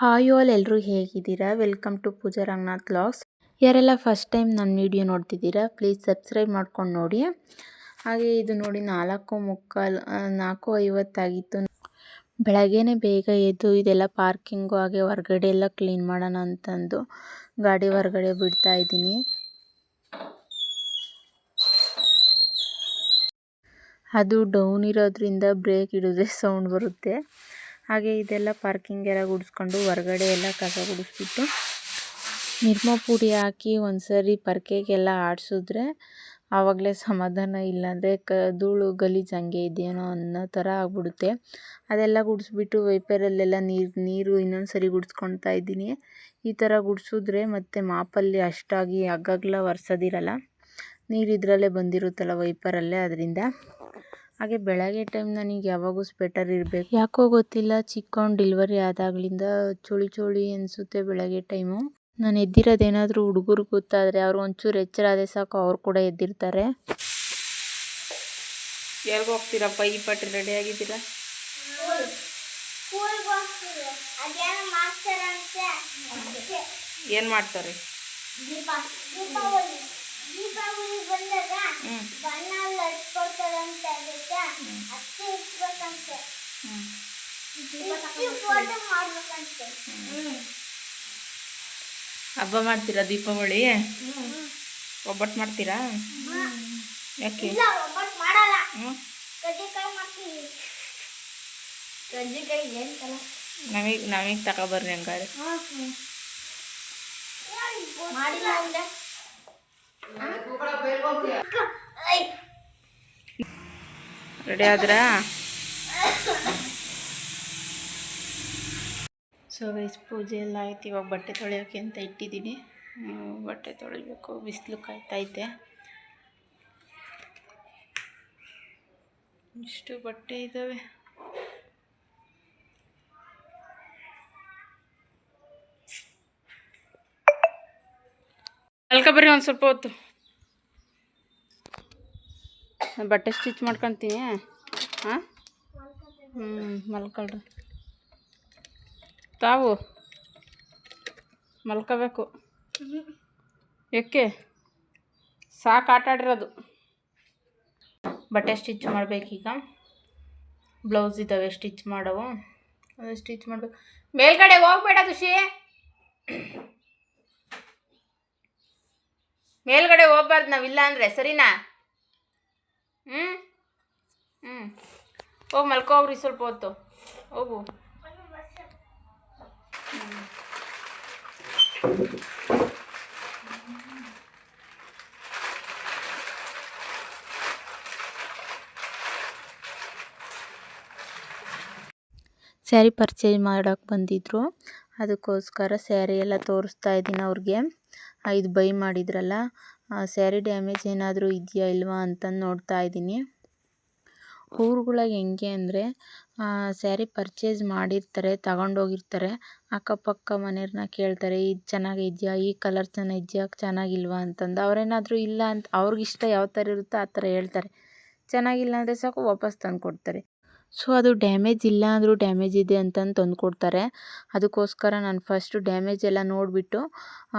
Hi all ಎಲ್ಲರೂ ಹೇಗಿದ್ದೀರಾ? Welcome to Pooja Ranganath ಲಾಸ್ ಯಾರೆಲ್ಲ ಫಸ್ಟ್ ಟೈಮ್ ನನ್ನ ವಿಡಿಯೋ ನೋಡ್ತಿದ್ದೀರಾ ಪ್ಲೀಸ್ ಸಬ್ಸ್ಕ್ರೈಬ್ ಮಾಡ್ಕೊಂಡು ನೋಡಿ. ಹಾಗೆ ಇದು ನೋಡಿ ನಾಲ್ಕು ಮುಕ್ಕಾಲು ನಾಲ್ಕು ಐವತ್ತಾಗಿತ್ತು. ಬೆಳಗ್ಗೆ ಬೇಗ ಎದ್ದು ಇದೆಲ್ಲ ಪಾರ್ಕಿಂಗು ಹಾಗೆ ಹೊರಗಡೆ ಎಲ್ಲ ಕ್ಲೀನ್ ಮಾಡೋಣ ಅಂತಂದು ಗಾಡಿ ಹೊರಗಡೆ ಬಿಡ್ತಾ ಇದ್ದೀನಿ. ಅದು ಡೌನ್ ಇರೋದ್ರಿಂದ ಬ್ರೇಕ್ ಹಿಡಿದ್ರೆ ಸೌಂಡ್ ಬರುತ್ತೆ. ಹಾಗೆ ಇದೆಲ್ಲ ಪಾರ್ಕಿಂಗ್ ಎಲ್ಲ ಗುಡಿಸ್ಕೊಂಡು ಹೊರಗಡೆ ಎಲ್ಲ ಕಸ ಗುಡಿಸ್ಬಿಟ್ಟು ನಿರ್ಮಾ ಪುಡಿ ಹಾಕಿ ಒಂದ್ಸರಿ ಪರ್ಕೆಗೆಲ್ಲ ಆಡಿಸಿದ್ರೆ ಆವಾಗಲೇ ಸಮಾಧಾನ ಇಲ್ಲಾಂದರೆ ಕ ಧೂಳು ಗಲೀಜು ಹಂಗೆ ಇದೆಯೇನೋ ಅನ್ನೋ ಥರ ಆಗ್ಬಿಡುತ್ತೆ. ಅದೆಲ್ಲ ಗುಡಿಸ್ಬಿಟ್ಟು ವೈಪರಲ್ಲೆಲ್ಲ ನೀರು ನೀರು ಇನ್ನೊಂದು ಸರಿ ಗುಡಿಸ್ಕೊಳ್ತಾ ಇದ್ದೀನಿ. ಈ ಥರ ಗುಡಿಸಿದ್ರೆ ಮತ್ತು ಮಾಪಲ್ಲಿ ಅಷ್ಟಾಗಿ ಹಗ್ಗಗ್ಲ ಒರೆಸೋದಿರಲ್ಲ. ನೀರು ಇದರಲ್ಲೇ ಬಂದಿರುತ್ತಲ್ಲ ವೈಪರಲ್ಲೇ ಅದರಿಂದ. ಹಾಗೆ ಬೆಳಗ್ಗೆ ಟೈಮ್ ನನಗೆ ಯಾವಾಗೂ ಸ್ವೆಟರ್ ಇರಬೇಕು. ಯಾಕೋ ಗೊತ್ತಿಲ್ಲ ಚಿಕ್ಕವನು ಡೆಲಿವರಿ ಆದಾಗ್ಲಿಂದ ಚಳಿ ಚಳಿ ಅನಿಸುತ್ತೆ ಬೆಳಗ್ಗೆ ಟೈಮು ನಾನು ಎದ್ದಿರೋದೇನಾದರೂ ಹುಡುಗರು ಗೊತ್ತಾದರೆ ಅವ್ರು ಒಂಚೂರು ಎಚ್ಚರ ಆದ್ರೆ ಸಾಕು ಅವ್ರು ಕೂಡ ಎದ್ದಿರ್ತಾರೆ. ಎಲ್ಗೆ ಹೋಗ್ತೀರಪ್ಪ? ಈ ಪಟ್ಟಿ ರೆಡಿ ಆಗಿದ್ದೀರಾ? ಏನು ಮಾಡ್ತಾರೆ? ದೀಪಾವಳಿ. ಬಂದಾಗ ಹ್ಞೂ ಬಣ್ಣ ಹಬ್ಬ ಮಾಡ್ತೀರಾ ದೀಪಾವಳಿ? ಒಬ್ಬಟ್ಟು ಮಾಡ್ತೀರಾ? ಯಾಕೆ? ಇಲ್ಲ ಒಬ್ಬಟ್ಟು ಮಾಡಲ್ಲ ಹ್ಞೂ ಕಜ್ಜಿಕಾಯಿ ಮಾಡ್ತೀವಿ ಕಜ್ಜಿಕಾಯಿ ಏನು ಕಲ ನಮಗೆ ನಮಗೆ ತಗೊಬರ್ರಿ ಹಂಗಾರೆ. ಮಾಡಿಲ್ಲ ಅಂದ್ರೆ? ರೆಡಿ ಆದ್ರಾ? ಸೊ ಗೈಸ್ ಪೂಜೆ ಎಲ್ಲ ಆಯ್ತು. ಇವಾಗ ಬಟ್ಟೆ ತೊಳೆಯೋಕೆ ಅಂತ ಇಟ್ಟಿದ್ದೀನಿ. ಬಟ್ಟೆ ತೊಳಿಬೇಕು ಬಿಸಿಲು ಕಾಯ್ತೈತೆ ಇಷ್ಟು ಬಟ್ಟೆ ಇದ್ದಾವೆ ಅಲ್ಕ ಬರ್ರಿ ಒಂದು ಸ್ವಲ್ಪ ಹೊತ್ತು. ಬಟ್ಟೆ ಸ್ಟಿಚ್ ಮಾಡ್ಕೊತೀನಿ. ಹಾಂ? ಹ್ಞೂ ಮಲ್ಕೊಳ್ರಿ. ತಾವು ಮಲ್ಕೋಬೇಕು. ಏಕೆ ಸಾಕು ಆಟಾಡಿರೋದು ಬಟ್ಟೆ ಸ್ಟಿಚ್ ಮಾಡಬೇಕೀಗ ಬ್ಲೌಸ್ ಇದ್ದಾವೆ ಸ್ಟಿಚ್ ಮಾಡೋವು. ಅದು ಸ್ಟಿಚ್ ಮಾಡಬೇಕು. ಮೇಲ್ಗಡೆ ಹೋಗ್ಬೇಡ ಖುಷಿ ಮೇಲ್ಗಡೆ ಹೋಗ್ಬಾರ್ದು ನಾವಿಲ್ಲ ಅಂದರೆ, ಸರಿನಾ ಹ್ಞೂ ಹ್ಞೂ ಹೋಗಿ ಮಲ್ಕೋಗ್ರಿ ಸ್ವಲ್ಪ ಹೊತ್ತು. ಹೋಗು. ಸ್ಯಾರಿ ಪರ್ಚೇಸ್ ಮಾಡೋಕ್ಕೆ ಬಂದಿದ್ದರು ಅದಕ್ಕೋಸ್ಕರ ಸ್ಯಾರಿ ಎಲ್ಲ ತೋರಿಸ್ತಾ ಇದ್ದೀನಿ ಅವ್ರಿಗೆ. ಇದು ಬೈ ಮಾಡಿದ್ರಲ್ಲ. ಸ್ಯಾರಿ ಡ್ಯಾಮೇಜ್ ಏನಾದರೂ ಇದೆಯಾ ಇಲ್ವಾ ಅಂತಂದು ನೋಡ್ತಾ ಇದ್ದೀನಿ. ಊರುಗಳಿಗೆ ಹೆಂಗೆ ಅಂದರೆ ಸ್ಯಾರಿ ಪರ್ಚೇಸ್ ಮಾಡಿರ್ತಾರೆ, ತಗೊಂಡೋಗಿರ್ತಾರೆ. ಅಕ್ಕಪಕ್ಕ ಮನೆಯವ್ರನ್ನ ಕೇಳ್ತಾರೆ, ಇದು ಚೆನ್ನಾಗಿದ್ಯಾ ಈ ಕಲರ್ ಚೆನ್ನಾಗಿದ್ಯಾ ಚೆನ್ನಾಗಿಲ್ವಾ? ಅಂತಂದು. ಅವರೇನಾದ್ರೂ ಇಲ್ಲ ಅಂತ, ಅವ್ರಿಗಿಷ್ಟ ಯಾವ ಥರ ಇರುತ್ತೋ ಆ ಥರ ಹೇಳ್ತಾರೆ. ಚೆನ್ನಾಗಿಲ್ಲ ಅಂದರೆ ಸಾಕು ವಾಪಸ್ ತಂದು ಕೊಡ್ತಾರೆ ಸೊ, ಅದು ಡ್ಯಾಮೇಜ್ ಇಲ್ಲ ಅಂದರೂ ಡ್ಯಾಮೇಜ್ ಇದೆ ಅಂತಂದು ತಂದು ಕೊಡ್ತಾರೆ ಅದಕ್ಕೋಸ್ಕರ ನಾನು ಫಸ್ಟು ಡ್ಯಾಮೇಜ್ ಎಲ್ಲ ನೋಡಿಬಿಟ್ಟು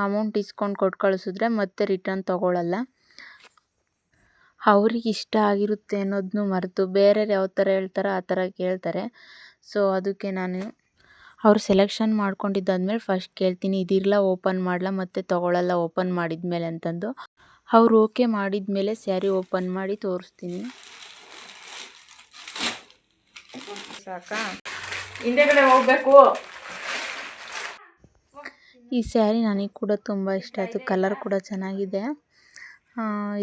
ಅಮೌಂಟ್ ಇಸ್ಕೊಂಡು ಕೊಟ್ಟು ಕಳಿಸಿದ್ರೆ ಮತ್ತೆ ರಿಟರ್ನ್ ತೊಗೊಳಲ್ಲ. ಅವ್ರಿಗೆ ಇಷ್ಟ ಆಗಿರುತ್ತೆ ಅನ್ನೋದನ್ನು ಮರೆತು ಬೇರೆಯವ್ರು ಯಾವ ಥರ ಹೇಳ್ತಾರೋ ಆ ಥರ ಕೇಳ್ತಾರೆ. ಸೊ ಅದಕ್ಕೆ ನಾನು ಅವ್ರು ಸೆಲೆಕ್ಷನ್ ಮಾಡ್ಕೊಂಡಿದ್ದಾದ್ಮೇಲೆ ಫಸ್ಟ್ ಕೇಳ್ತೀನಿ ಇದಿರಲ್ಲ ಓಪನ್ ಮಾಡಲ್ಲ ಮತ್ತೆ ತೊಗೊಳಲ್ಲ ಓಪನ್ ಮಾಡಿದ್ಮೇಲೆ ಅಂತಂದು. ಅವ್ರು ಓಕೆ ಮಾಡಿದ್ಮೇಲೆ ಸ್ಯಾರಿ ಓಪನ್ ಮಾಡಿ ತೋರಿಸ್ತೀನಿ. ಸಾಕಾ? ಹಿಂದೆಗಡೆ ಹೋಗಬೇಕು. ಈ ಸ್ಯಾರಿ ನನಗೆ ಕೂಡ ತುಂಬ ಇಷ್ಟ ಆಯಿತು ಕಲರ್ ಕೂಡ ಚೆನ್ನಾಗಿದೆ.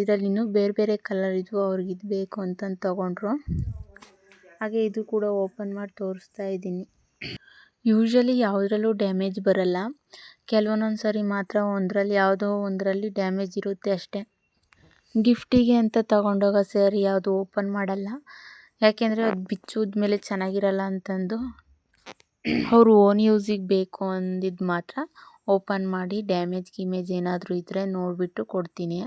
ಇದರಲ್ಲಿ ಇನ್ನೂ ಬೇರೆ ಬೇರೆ ಕಲರ್ ಇದ್ವು ಅವ್ರಿಗೆ ಇದು ಬೇಕು ಅಂತಂದು ತೊಗೊಂಡ್ರು. ಹಾಗೆ ಇದು ಕೂಡ ಓಪನ್ ಮಾಡಿ ತೋರಿಸ್ತಾ ಇದ್ದೀನಿ. ಯೂಶ್ವಲಿ ಯಾವುದ್ರಲ್ಲೂ ಡ್ಯಾಮೇಜ್ ಬರಲ್ಲ. ಕೆಲವೊಂದೊಂದು ಸರಿ ಮಾತ್ರ ಒಂದರಲ್ಲಿ ಯಾವುದೋ ಒಂದರಲ್ಲಿ ಡ್ಯಾಮೇಜ್ ಇರುತ್ತೆ ಅಷ್ಟೇ. ಗಿಫ್ಟಿಗೆ ಅಂತ ತಗೊಂಡೋಗೋ ಸ್ಯಾರಿ ಯಾವುದು ಓಪನ್ ಮಾಡಲ್ಲ. ಯಾಕೆಂದರೆ ಅದು ಬಿಚ್ಚೋದ ಮೇಲೆ ಚೆನ್ನಾಗಿರಲ್ಲ ಅಂತಂದು ಅವರು ಓನ್ ಯೂಸಿಗೆ ಬೇಕು ಅಂದಿದ್ದು ಮಾತ್ರ ಓಪನ್ ಮಾಡಿ ಡ್ಯಾಮೇಜ್ ಗಿಮೇಜ್ ಏನಾದರೂ ಇದ್ದರೆ ನೋಡಿಬಿಟ್ಟು ಕೊಡ್ತೀನಿ.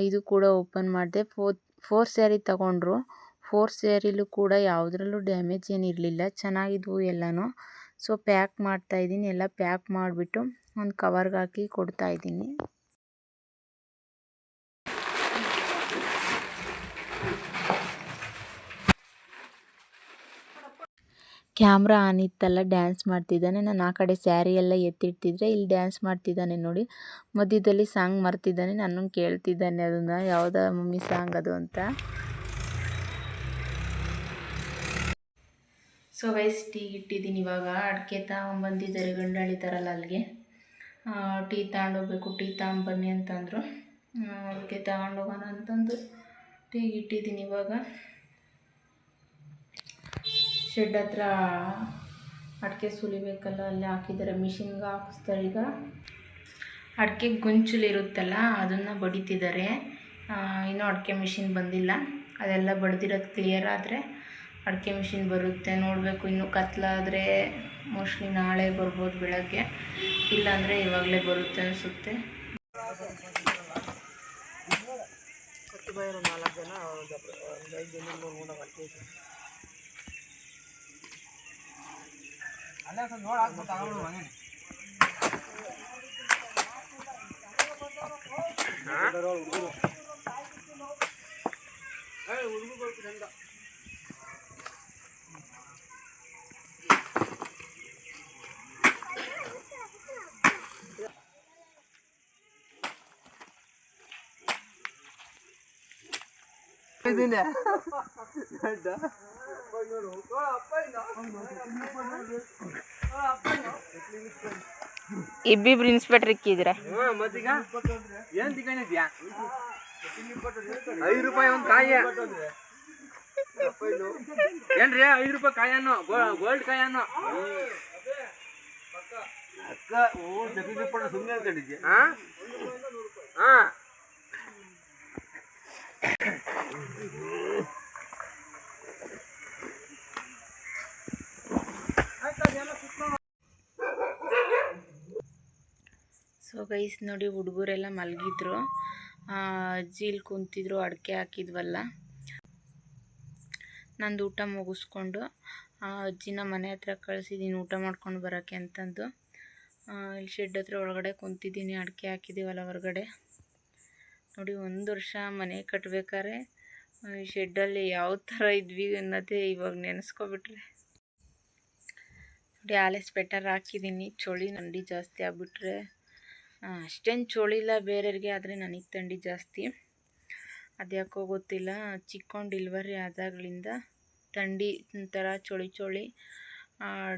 ಇದು ಕೂಡ ಓಪನ್ ಮಾಡಿದೆ. ಫೋರ್ ಫೋರ್ ಸ್ಯಾರಿ ತಗೊಂಡ್ರು. ಫೋರ್ ಸ್ಯಾರಿಲೂ ಕೂಡ ಯಾವುದ್ರಲ್ಲೂ ಡ್ಯಾಮೇಜ್ ಏನಿರಲಿಲ್ಲ ಚೆನ್ನಾಗಿದ್ವು ಎಲ್ಲನೂ. ಸೊ, ಪ್ಯಾಕ್ ಮಾಡ್ತಾಯಿದ್ದೀನಿ ಎಲ್ಲ ಪ್ಯಾಕ್ ಮಾಡಿಬಿಟ್ಟು ಒಂದು ಕವರ್ಗೆ ಹಾಕಿ ಕೊಡ್ತಾಯಿದ್ದೀನಿ ಕ್ಯಾಮ್ರಾ ಆನ್ ಇತ್ತಲ್ಲ, ಡ್ಯಾನ್ಸ್ ಮಾಡ್ತಿದ್ದಾನೆ. ನಾನು ಆ ಕಡೆ ಸ್ಯಾರಿ ಎಲ್ಲ ಎತ್ತಿಡ್ತಿದ್ರೆ ಇಲ್ಲಿ ಡ್ಯಾನ್ಸ್ ಮಾಡ್ತಿದ್ದಾನೆ ನೋಡಿ. ಮಧ್ಯದಲ್ಲಿ ಸಾಂಗ್ ಮರ್ತಿದ್ದಾನೆ ನಾನು ಕೇಳ್ತಿದ್ದಾನೆ. ಅದನ್ನು ಯಾವುದೋ ಮಮ್ಮಿ ಸಾಂಗ್ ಅದು ಅಂತ. ಸೊ ವೈಸ್ ಟೀ ಇಟ್ಟಿದ್ದೀನಿ ಇವಾಗ. ಅಡಿಕೆ ತಗೊಂಬಂದಿದ್ದಾರೆ ಗಂಡಾಳಿ ಥರಲ್ಲ ಅಲ್ಲಿಗೆ. ಟೀ ತಗೊಂಡೋಗ್ಬೇಕು, ಟೀ ತಗೊಂಬನ್ನಿ ಅಂತಂದರು. ಅದಕ್ಕೆ ತಗೊಂಡೋಗೋಣ ಅಂತಂದು ಟೀ ಇಟ್ಟಿದ್ದೀನಿ ಇವಾಗ. ಶೆಡ್ ಹತ್ರ ಅಡಿಕೆ ಸುಲಿಬೇಕಲ್ಲ ಅಲ್ಲಿ ಹಾಕಿದ್ದಾರೆ ಮಿಷಿನ್ಗೆ ಹಾಕಿಸ್ತಾರೆ ಈಗ ಅಡಿಕೆ ಗುಂಚಲಿರುತ್ತಲ್ಲ ಅದನ್ನು ಬಡಿತಿದ್ದಾರೆ ಇನ್ನೂ ಅಡಿಕೆ ಮಿಷಿನ್ ಬಂದಿಲ್ಲ ಅದೆಲ್ಲ ಬಡ್ದಿರೋದು ಕ್ಲಿಯರ್ ಆದರೆ ಅಡಿಕೆ ಮಿಷಿನ್ ಬರುತ್ತೆ ನೋಡಬೇಕು ಇನ್ನು ಕತ್ಲಾದರೆ ಮೋಸ್ಟ್ಲಿ ನಾಳೆ ಬರ್ಬೋದು ಬೆಳಗ್ಗೆ ಇಲ್ಲಾಂದರೆ ಇವಾಗಲೇ ಬರುತ್ತೆ ಅನಿಸುತ್ತೆ ಇದನ್ನ ಇಬ್ಬಿಬ್ರು ಇನ್ಸ್ಪೆಕ್ಟ್ರ್ ಇಕ್ಕಿದ್ರೆ. ಮತ್ತೀಗ? ಏನ್ ತಿಕೊಂಡಿದ್ಯಾ ಐದು ರೂಪಾಯಿ ಒಂದು ಕಾಯಿ. ಏನ್ರಿ ಐದು ರೂಪಾಯಿ ಕಾಯನ್ನು ಗೋಲ್ಡ್ ಕಾಯನ್ನು ಅಕ್ಕ ಓ ಸುಮ್ಮನೆ ಅನ್ಕೊಂಡಿದ್ಯಾ ಹಾ ಹಾ ಸೊ ಗೈಸ್ ನೋಡಿ ಹುಡುಗರೆಲ್ಲ ಮಲಗಿದ್ರು. ಅಜ್ಜಿಲ್ ಕುಂತಿದ್ರು ಅಡಿಕೆ ಹಾಕಿದ್ವಲ್ಲ. ನಂದು ಊಟ ಮುಗಿಸ್ಕೊಂಡು ಆ, ಅಜ್ಜಿನ ಮನೆ ಹತ್ರ ಕಳಿಸಿದ್ದೀನಿ ಊಟ ಮಾಡ್ಕೊಂಡು ಬರೋಕ್ಕೆ ಅಂತಂದು. ಇಲ್ಲಿ ಶೆಡ್ ಹತ್ರ ಒಳಗಡೆ ಕುಂತಿದ್ದೀನಿ ಅಡಿಕೆ ಹಾಕಿದ್ದೀವಲ್ಲ ಹೊರಗಡೆ. ನೋಡಿ ಒಂದು ವರ್ಷ ಮನೆ ಕಟ್ಟಬೇಕಾದ್ರೆ ಈ ಶೆಡ್ಡಲ್ಲಿ ಯಾವ ಥರ ಇದ್ವಿ ಅನ್ನೋದೇ ಇವಾಗ ನೆನೆಸ್ಕೊಬಿಟ್ರೆ. ನೋಡಿ ಆಲೆ ಬೆಟರ್ ಹಾಕಿದ್ದೀನಿ ಚಳಿ ನಂಡಿ ಜಾಸ್ತಿ ಆಗ್ಬಿಟ್ರೆ. ಅಷ್ಟೇನು ಚೋಳಿಲ್ಲ ಬೇರೆಯವ್ರಿಗೆ, ಆದರೆ ನನಗೆ ಥಂಡಿ ಜಾಸ್ತಿ. ಅದ್ಯಾಕೋ ಗೊತ್ತಿಲ್ಲ ಚಿಕ್ಕೊಂಡು ಡಿಲ್ವರಿ ಆದಾಗಲಿಂದ ಥಂಡಿ ಥರ ಚಳಿ ಚಳಿ.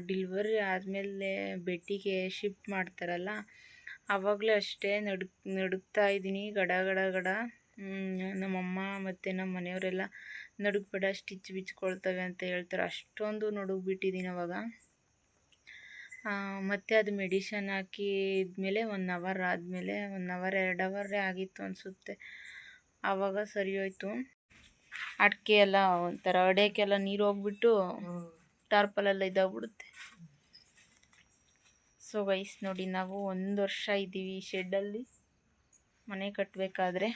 ಡಿಲ್ವರಿ ಆದಮೇಲೆ ಬೆಟ್ಟಿಗೆ ಶಿಫ್ಟ್ ಮಾಡ್ತಾರಲ್ಲ ಆವಾಗಲೇ ಅಷ್ಟೇ ನಡುಕ್ ನಡುಗ್ತಾ ಇದ್ದೀನಿ, ಗಡ ಗಡ ಗಡ. ನಮ್ಮಮ್ಮ ಮತ್ತು ನಮ್ಮ ಮನೆಯವರೆಲ್ಲ ನಡುಗಬೇಡ, ಸ್ಟಿಚ್ ಬಿಚ್ಕೊಳ್ತವೆ ಅಂತ ಹೇಳ್ತಾರೆ. ಅಷ್ಟೊಂದು ನಡುಗ್ಬಿಟ್ಟಿದ್ದೀನಿ ಅವಾಗ. ಮತ್ತೆ ಅದು ಮೆಡಿಷನ್ ಹಾಕಿದ್ಮೇಲೆ ಒನ್ ಅವರ್ ಆದಮೇಲೆ ಒನ್ ಅವರ್ ಎರಡು ಅವರೇ ಆಗಿತ್ತು ಅನಿಸುತ್ತೆ. ಆವಾಗ ಸರಿ ಹೋಯಿತು. ಅಡಿಕೆ ಎಲ್ಲ ಒಂಥರ ಅಡಿಕೆಲ್ಲ ನೀರು ಹೋಗ್ಬಿಟ್ಟು ಟಾರ್ಪಲೆಲ್ಲ ಇದಾಗ್ಬಿಡುತ್ತೆ. ಸೊ ವಯಸ್ಸು ನೋಡಿ ನಾವು ಒಂದು ವರ್ಷ ಇದ್ದೀವಿ ಶೆಡ್ಡಲ್ಲಿ ಮನೆ ಕಟ್ಟಬೇಕಾದ್ರೆ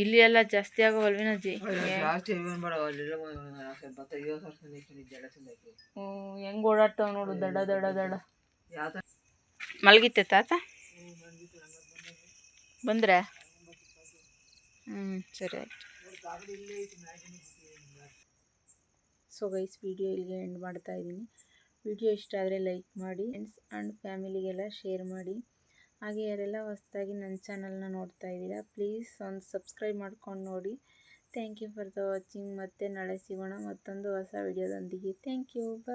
ಇಲ್ಲಿ ಎಲ್ಲ ಜಾಸ್ತಿ ಆಗೋವಲ್ವೇನಜ್ಜಿ ಚೆಂದಾಗಿ ಹೆಂಗೆ ಓಡಾಡ್ತಾವ ನೋಡು ದಡ ದಡ ದಡ. ಮಲಗಿತ್ತೆ ತಾತ? ಬಂದ್ರೆ? ಹ್ಞೂ ಸರಿ ಆಯ್ತು. ಸೊ ಗೈಸ್ ವಿಡಿಯೋ ಇಲ್ಲಿಗೆ ಎಂಡ್ ಮಾಡ್ತಾ ಇದ್ದೀನಿ. ವಿಡಿಯೋ ಇಷ್ಟ ಆದರೆ ಲೈಕ್ ಮಾಡಿ ಫ್ರೆಂಡ್ಸ್ ಆ್ಯಂಡ್ ಫ್ಯಾಮಿಲಿಗೆಲ್ಲ ಶೇರ್ ಮಾಡಿ. ಹಾಗೆ ಯಾರೆಲ್ಲ ಹೊಸ್ದಾಗಿ ನನ್ನ ಚಾನಲ್ನ ನೋಡ್ತಾ ಇದ್ದೀರಾ, ಪ್ಲೀಸ್ ಒಂದು ಸಬ್ಸ್ಕ್ರೈಬ್ ಮಾಡ್ಕೊಂಡು ನೋಡಿ. Thank you for the watching. ಮತ್ತೆ ನಾಳೆ ಸಿಗೋಣ ಮತ್ತೊಂದು ಹೊಸ ವಿಡಿಯೋದೊಂದಿಗೆ. Thank you. ಬಾಯ್